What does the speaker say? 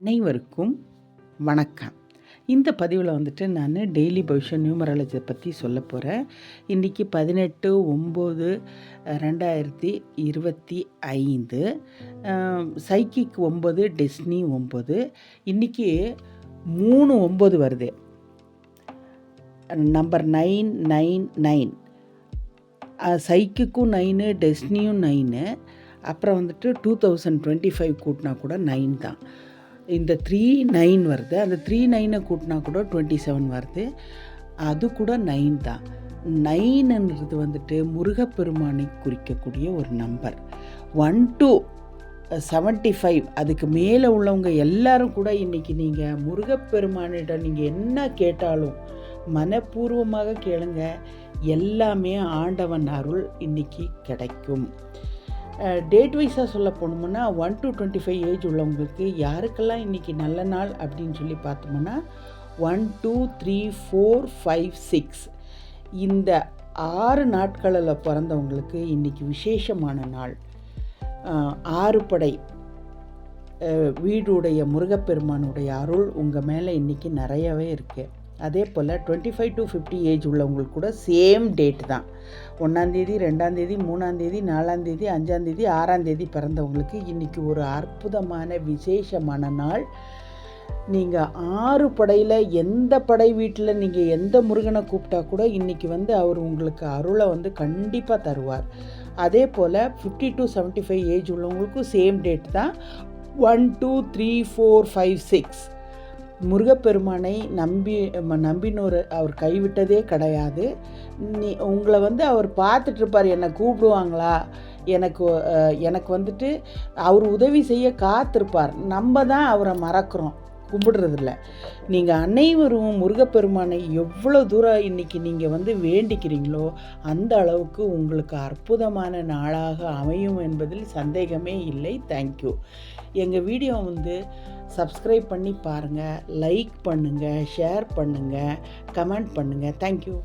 அனைவருக்கும் வணக்கம். இந்த பதிவில் வந்துட்டு நான் டெய்லி பவிஷன் நியூமராலஜியை பற்றி சொல்ல போகிறேன் இன்றைக்கி பதினெட்டு ஒம்பது ரெண்டாயிரத்தி இருபத்தி ஐந்து சைக்கிக் ஒம்பது டெஸ்னி ஒம்பது. இன்றைக்கி மூணு ஒம்பது வருது. நம்பர் நைன் நைன் நைன் சைக்கிக்கும் நைனு டெஸ்னியும் நைனு அப்புறம் வந்துட்டு டூ தௌசண்ட் டுவெண்ட்டி ஃபைவ் கூட்டினா கூட நைன் தான். இந்த த்ரீ நைன் வருது. அந்த த்ரீ நைனை கூட்டினா கூட டுவெண்ட்டி செவன் வருது. அது கூட நைன் தான். நைனுன்றது வந்துட்டு முருகப்பெருமானை குறிக்கக்கூடிய ஒரு number one to seventy five அதுக்கு மேலே உள்ளவங்க எல்லாரும் கூட இன்றைக்கி நீங்கள் முருகப்பெருமானிடம் நீங்கள் என்ன கேட்டாலும் மனப்பூர்வமாக கேளுங்க. எல்லாமே ஆண்டவன் அருள் இன்றைக்கி கிடைக்கும். டேட் வைஸாக சொல்ல போனோம்னா one to twenty five age உள்ளவங்களுக்கு யாருக்கெல்லாம் இன்றைக்கி நல்ல நாள் அப்படின்னு சொல்லி பார்த்தோம்னா one two three four five six இந்த ஆறு நாட்களில் பிறந்தவங்களுக்கு இன்றைக்கி விசேஷமான நாள். ஆறு படை வீடுடைய முருகப்பெருமானுடைய அருள் உங்கள் மேலே இன்றைக்கி நிறையவே இருக்குது அதே போல் twenty five to fifty age உள்ளவங்களுக்கு கூட சேம் டேட் தான். ஒன்றாந்தேதி ரெண்டாந்தேதி மூணாந்தேதி நாலாந்தேதி அஞ்சாந்தேதி ஆறாந்தேதி பிறந்தவங்களுக்கு இன்றைக்கி ஒரு அற்புதமான விசேஷமான நாள். நீங்கள் ஆறு படையில் எந்த படை வீட்டில் நீங்கள் எந்த முருகனை கூப்பிட்டா கூட இன்றைக்கி வந்து அவர் உங்களுக்கு அருளை வந்து கண்டிப்பாக தருவார். அதே போல் fifty to seventy five age உள்ளவங்களுக்கும் same date தான். One two three four five six முருகப்பெருமானை நம்பி நம்பினோர் அவர் கைவிட்டதே கிடையாது. நீ உங்களை வந்து அவர் பார்த்துட்ருப்பார் என்னை கூப்பிடுவாங்களா? எனக்கு எனக்கு வந்துட்டு அவர் உதவி செய்ய காத்திருப்பார். நம்ம தான் அவரை மறக்கிறோம். கும்பிடுறதில்ல. நீங்கள் அனைவரும் முருகப்பெருமானை எவ்வளோ தூரம் இன்றைக்கி நீங்கள் வந்து வேண்டிக்கிறீங்களோ அந்த அளவுக்கு உங்களுக்கு அற்புதமான நாளாக அமையும் என்பதில் சந்தேகமே இல்லை. தேங்க்யூ எங்கள் வீடியோ வந்து சப்ஸ்கிரைப் பண்ணி பாருங்கள் லைக் பண்ணுங்கள் ஷேர் பண்ணுங்கள் கமெண்ட் பண்ணுங்கள் தேங்க்யூ